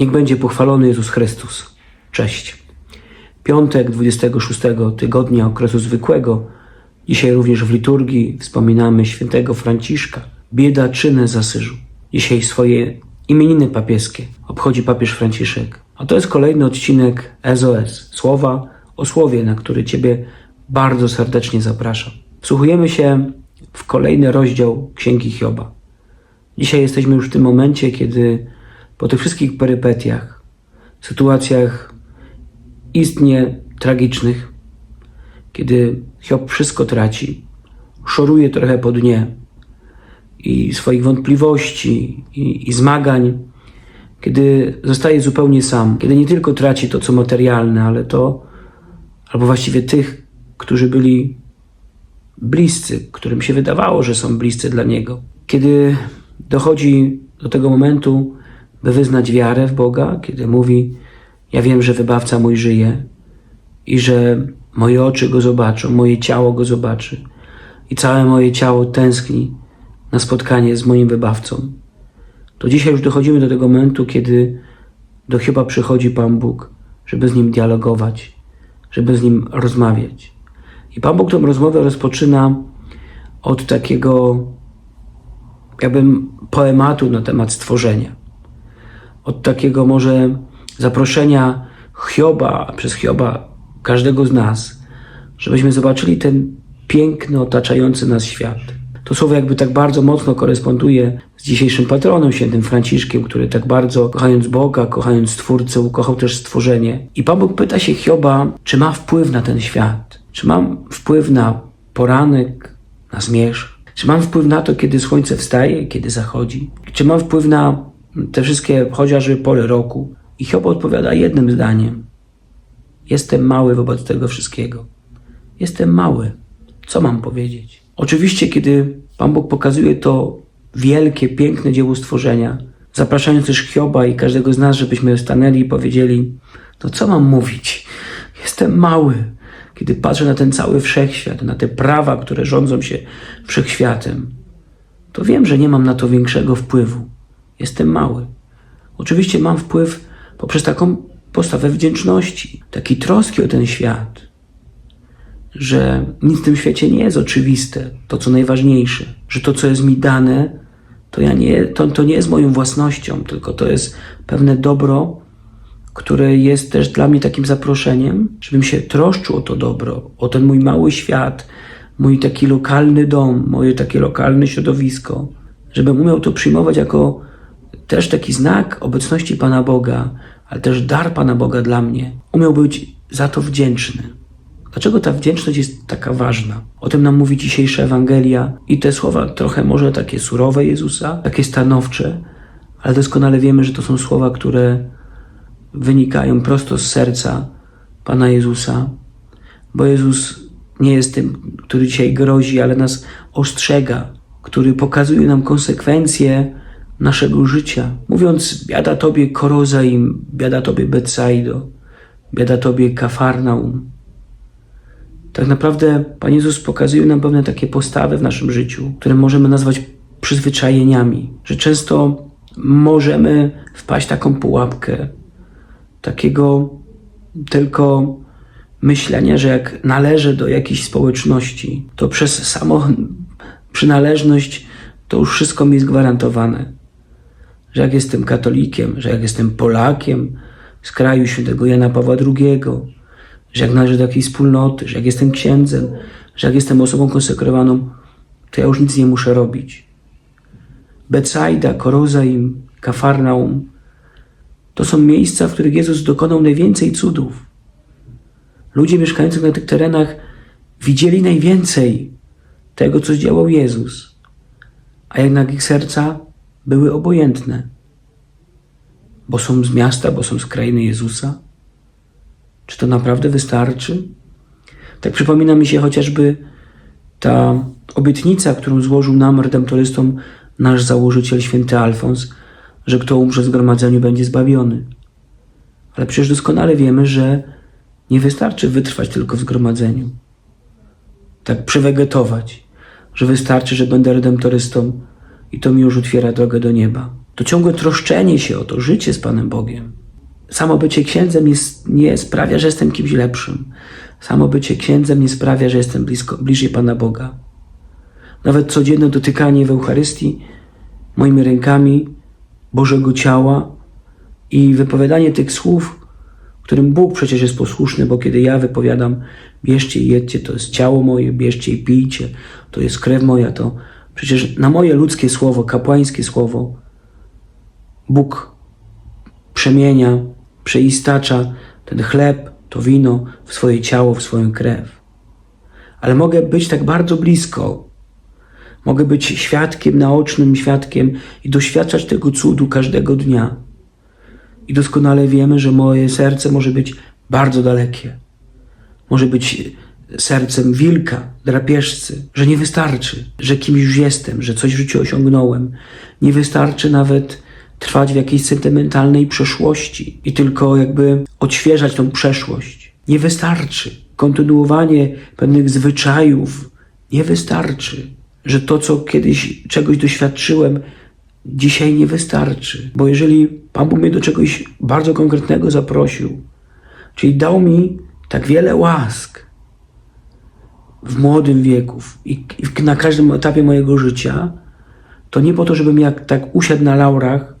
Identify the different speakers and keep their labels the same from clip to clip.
Speaker 1: Niech będzie pochwalony Jezus Chrystus. Cześć. Piątek 26 tygodnia okresu zwykłego. Dzisiaj również w liturgii wspominamy świętego Franciszka, biedaczynę z Asyżu. Dzisiaj swoje imieniny papieskie obchodzi papież Franciszek. A to jest kolejny odcinek SOS, słowa o słowie, na który Ciebie bardzo serdecznie zapraszam. Wsłuchujemy się w kolejny rozdział Księgi Hioba. Dzisiaj jesteśmy już w tym momencie, kiedy po tych wszystkich perypetiach, sytuacjach istnie tragicznych, kiedy Hiob wszystko traci, szoruje trochę po dnie i swoich wątpliwości i, i zmagań, kiedy zostaje zupełnie sam, kiedy nie tylko traci to, co materialne, ale to, albo właściwie tych, którzy byli bliscy, którym się wydawało, że są bliscy dla niego. Kiedy dochodzi do tego momentu, by wyznać wiarę w Boga, kiedy mówi: Ja wiem, że wybawca mój żyje i że moje oczy go zobaczą, moje ciało go zobaczy i całe moje ciało tęskni na spotkanie z moim wybawcą. To dzisiaj już dochodzimy do tego momentu, kiedy do Hioba przychodzi Pan Bóg, żeby z nim dialogować, żeby z nim rozmawiać. I Pan Bóg tę rozmowę rozpoczyna od takiego, jakbym, poematu na temat stworzenia. Od takiego może zaproszenia Hioba, przez Hioba każdego z nas, żebyśmy zobaczyli ten piękny, otaczający nas świat. To słowo jakby tak bardzo mocno koresponduje z dzisiejszym patronem, świętym Franciszkiem, który tak bardzo, kochając Boga, kochając Stwórcę, ukochał też stworzenie. I Pan Bóg pyta się Hioba, czy ma wpływ na ten świat? Czy mam wpływ na poranek, na zmierzch? Czy mam wpływ na to, kiedy słońce wstaje, kiedy zachodzi? Czy mam wpływ na te wszystkie chociażby pory roku? I Hiob odpowiada jednym zdaniem. Jestem mały wobec tego wszystkiego. Jestem mały. Co mam powiedzieć? Oczywiście, kiedy Pan Bóg pokazuje to wielkie, piękne dzieło stworzenia, zapraszając też Hioba i każdego z nas, żebyśmy stanęli i powiedzieli, to co mam mówić? Jestem mały. Kiedy patrzę na ten cały wszechświat, na te prawa, które rządzą się wszechświatem, to wiem, że nie mam na to większego wpływu. Jestem mały. Oczywiście mam wpływ poprzez taką postawę wdzięczności, takiej troski o ten świat, że nic w tym świecie nie jest oczywiste, to co najważniejsze, że to, co jest mi dane, to, ja nie, to, to nie jest moją własnością, tylko to jest pewne dobro, które jest też dla mnie takim zaproszeniem, żebym się troszczył o to dobro, o ten mój mały świat, mój taki lokalny dom, moje takie lokalne środowisko, żebym umiał to przyjmować jako też taki znak obecności Pana Boga, ale też dar Pana Boga dla mnie. Umiał być za to wdzięczny. Dlaczego ta wdzięczność jest taka ważna? O tym nam mówi dzisiejsza Ewangelia i te słowa trochę może takie surowe Jezusa, takie stanowcze, ale doskonale wiemy, że to są słowa, które wynikają prosto z serca Pana Jezusa, bo Jezus nie jest tym, który dzisiaj grozi, ale nas ostrzega, który pokazuje nam konsekwencje naszego życia. Mówiąc, biada Tobie Korozaim, biada Tobie Betsaido, biada Tobie Kafarnaum. Tak naprawdę Pan Jezus pokazuje nam pewne takie postawy w naszym życiu, które możemy nazwać przyzwyczajeniami, że często możemy wpaść w taką pułapkę, takiego tylko myślenia, że jak należę do jakiejś społeczności, to przez samą przynależność to już wszystko mi jest gwarantowane. Że jak jestem katolikiem, że jak jestem Polakiem z kraju świętego Jana Pawła II, że jak należę do jakiejś wspólnoty, że jak jestem księdzem, że jak jestem osobą konsekrowaną, to ja już nic nie muszę robić. Betsaida, Korozaim, Kafarnaum to są miejsca, w których Jezus dokonał najwięcej cudów. Ludzie mieszkający na tych terenach widzieli najwięcej tego, co zdziałał Jezus, a jednak ich serca były obojętne, bo są z miasta, bo są z krainy Jezusa. Czy to naprawdę wystarczy? Tak przypomina mi się chociażby ta obietnica, którą złożył nam, redemptorystom, nasz założyciel, święty Alfons, że kto umrze w zgromadzeniu będzie zbawiony. Ale przecież doskonale wiemy, że nie wystarczy wytrwać tylko w zgromadzeniu. Tak przywegetować, że wystarczy, że będę redemptorystą i to mi już otwiera drogę do nieba. To ciągłe troszczenie się o to życie z Panem Bogiem. Samo bycie księdzem jest, nie sprawia, że jestem kimś lepszym. Samo bycie księdzem nie sprawia, że jestem blisko, bliżej Pana Boga. Nawet codzienne dotykanie w Eucharystii moimi rękami Bożego ciała i wypowiadanie tych słów, którym Bóg przecież jest posłuszny, bo kiedy ja wypowiadam, bierzcie i jedźcie, to jest ciało moje, bierzcie i pijcie, to jest krew moja, to przecież na moje ludzkie słowo, kapłańskie słowo, Bóg przemienia, przeistacza ten chleb, to wino w swoje ciało, w swoją krew. Ale mogę być tak bardzo blisko, mogę być świadkiem, naocznym świadkiem i doświadczać tego cudu każdego dnia. I doskonale wiemy, że moje serce może być bardzo dalekie. Może być sercem wilka, drapieżcy, że nie wystarczy, że kimś już jestem, że coś w życiu osiągnąłem. Nie wystarczy nawet trwać w jakiejś sentymentalnej przeszłości i tylko jakby odświeżać tą przeszłość. Nie wystarczy. Kontynuowanie pewnych zwyczajów nie wystarczy. Że to, co kiedyś czegoś doświadczyłem, dzisiaj nie wystarczy. Bo jeżeli Pan Bóg mnie do czegoś bardzo konkretnego zaprosił, czyli dał mi tak wiele łask w młodym wieku i na każdym etapie mojego życia, to nie po to, żebym jak tak usiadł na laurach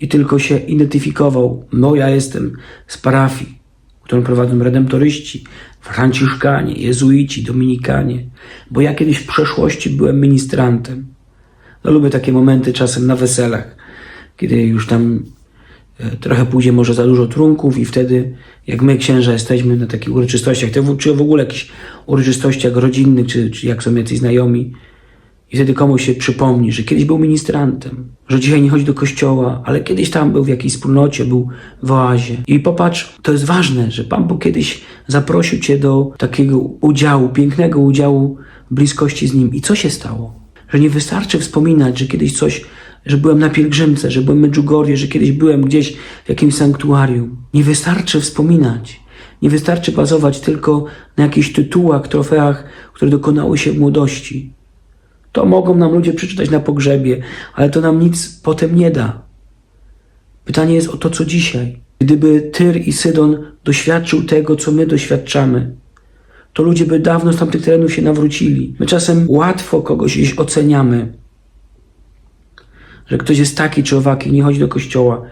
Speaker 1: i tylko się identyfikował. No, ja jestem z parafii, którą prowadzą redemptoryści, franciszkanie, jezuici, dominikanie, bo ja kiedyś w przeszłości byłem ministrantem. No, lubię takie momenty czasem na weselach, kiedy już tam e, trochę pójdzie może za dużo trunków i wtedy, jak my księża jesteśmy na takich uroczystościach, to w- czy w ogóle jakichś uroczystościach rodzinnych, czy, czy jak są jacyś znajomi, i wtedy komuś się przypomni, że kiedyś był ministrantem, że dzisiaj nie chodzi do kościoła, ale kiedyś tam był w jakiejś wspólnocie, był w oazie. I popatrz, to jest ważne, że Pan Bóg kiedyś zaprosił cię do takiego udziału, pięknego udziału bliskości z Nim. I co się stało? Że nie wystarczy wspominać, że kiedyś coś, że byłem na pielgrzymce, że byłem w Medjugorje, że kiedyś byłem gdzieś w jakimś sanktuarium. Nie wystarczy wspominać. Nie wystarczy bazować tylko na jakichś tytułach, trofeach, które dokonały się w młodości. To mogą nam ludzie przeczytać na pogrzebie, ale to nam nic potem nie da. Pytanie jest o to, co dzisiaj. Gdyby Tyr i Sydon doświadczył tego, co my doświadczamy, to ludzie by dawno z tamtych terenów się nawrócili. My czasem łatwo kogoś gdzieś oceniamy, że ktoś jest taki czy owaki, nie chodzi do kościoła.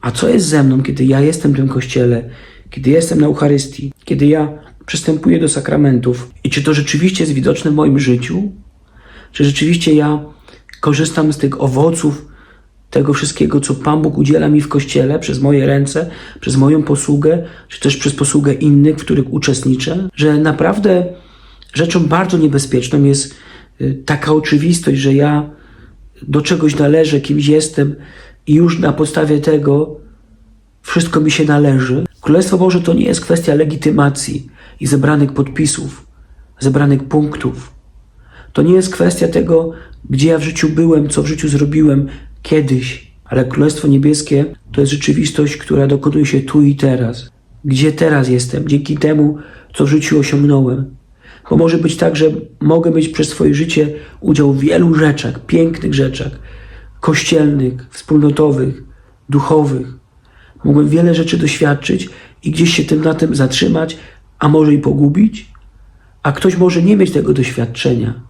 Speaker 1: A co jest ze mną, kiedy ja jestem w tym kościele, kiedy jestem na Eucharystii, kiedy ja przystępuję do sakramentów i czy to rzeczywiście jest widoczne w moim życiu? Czy rzeczywiście ja korzystam z tych owoców tego wszystkiego, co Pan Bóg udziela mi w kościele przez moje ręce, przez moją posługę, czy też przez posługę innych, w których uczestniczę? Że naprawdę rzeczą bardzo niebezpieczną jest y, taka oczywistość, że ja do czegoś należę, kimś jestem i już na podstawie tego wszystko mi się należy. Królestwo Boże to nie jest kwestia legitymacji i zebranych podpisów, zebranych punktów. To nie jest kwestia tego, gdzie ja w życiu byłem, co w życiu zrobiłem kiedyś, ale Królestwo Niebieskie to jest rzeczywistość, która dokonuje się tu i teraz. Gdzie teraz jestem, dzięki temu, co w życiu osiągnąłem. Bo może być tak, że mogę mieć przez swoje życie udział w wielu rzeczach, pięknych rzeczach, kościelnych, wspólnotowych, duchowych. Mogłem wiele rzeczy doświadczyć i gdzieś się tym na tym zatrzymać, a może i pogubić, a ktoś może nie mieć tego doświadczenia.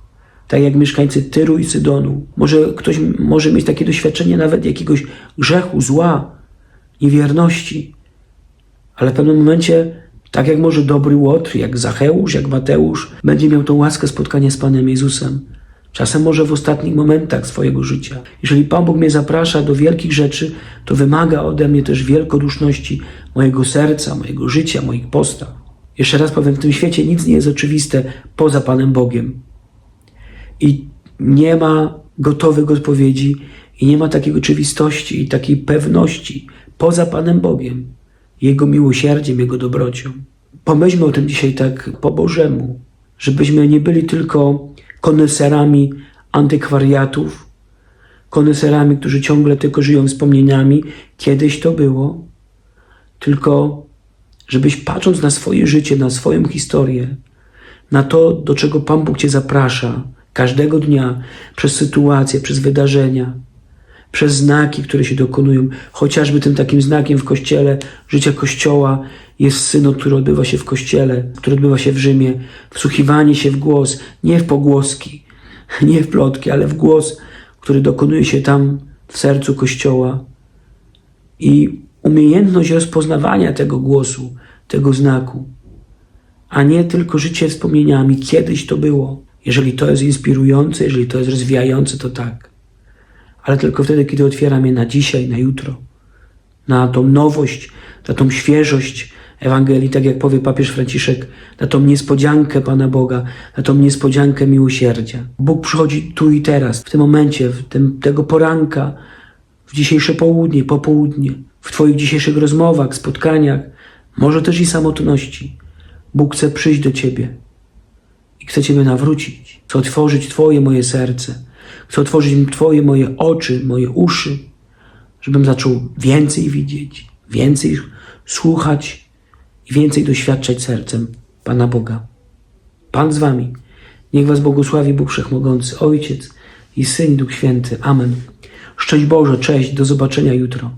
Speaker 1: Tak jak mieszkańcy Tyru i Sydonu. Może ktoś może mieć takie doświadczenie nawet jakiegoś grzechu, zła, niewierności. Ale w pewnym momencie, tak jak może dobry Łotr, jak Zacheusz, jak Mateusz, będzie miał tą łaskę spotkania z Panem Jezusem. Czasem może w ostatnich momentach swojego życia. Jeżeli Pan Bóg mnie zaprasza do wielkich rzeczy, to wymaga ode mnie też wielkoduszności mojego serca, mojego życia, moich postaw. Jeszcze raz powiem, w tym świecie nic nie jest oczywiste poza Panem Bogiem. I nie ma gotowych odpowiedzi, i nie ma takiej oczywistości i takiej pewności poza Panem Bogiem, Jego miłosierdziem, Jego dobrocią. Pomyślmy o tym dzisiaj tak po Bożemu, żebyśmy nie byli tylko koneserami antykwariatów, koneserami, którzy ciągle tylko żyją wspomnieniami, kiedyś to było, tylko żebyś patrząc na swoje życie, na swoją historię, na to, do czego Pan Bóg Cię zaprasza każdego dnia, przez sytuacje, przez wydarzenia, przez znaki, które się dokonują. Chociażby tym takim znakiem w kościele, życia kościoła jest synod, który odbywa się w kościele, który odbywa się w Rzymie. Wsłuchiwanie się w głos, nie w pogłoski, nie w plotki, ale w głos, który dokonuje się tam w sercu kościoła. I umiejętność rozpoznawania tego głosu, tego znaku, a nie tylko życie wspomnieniami. Kiedyś to było. Jeżeli to jest inspirujące, jeżeli to jest rozwijające, to tak. Ale tylko wtedy, kiedy otwieram je na dzisiaj, na jutro, na tą nowość, na tą świeżość Ewangelii, tak jak powie papież Franciszek, na tą niespodziankę Pana Boga, na tą niespodziankę miłosierdzia. Bóg przychodzi tu i teraz, w tym momencie, w tym, tego poranka, w dzisiejsze południe, popołudnie, w Twoich dzisiejszych rozmowach, spotkaniach, może też i samotności. Bóg chce przyjść do Ciebie i chce Ciebie nawrócić. Chce otworzyć Twoje, moje serce. Chce otworzyć Twoje, moje oczy, moje uszy, żebym zaczął więcej widzieć, więcej słuchać i więcej doświadczać sercem Pana Boga. Pan z Wami. Niech Was błogosławi Bóg Wszechmogący, Ojciec i Syn Duch Święty. Amen. Szczęść Boże, cześć, do zobaczenia jutro.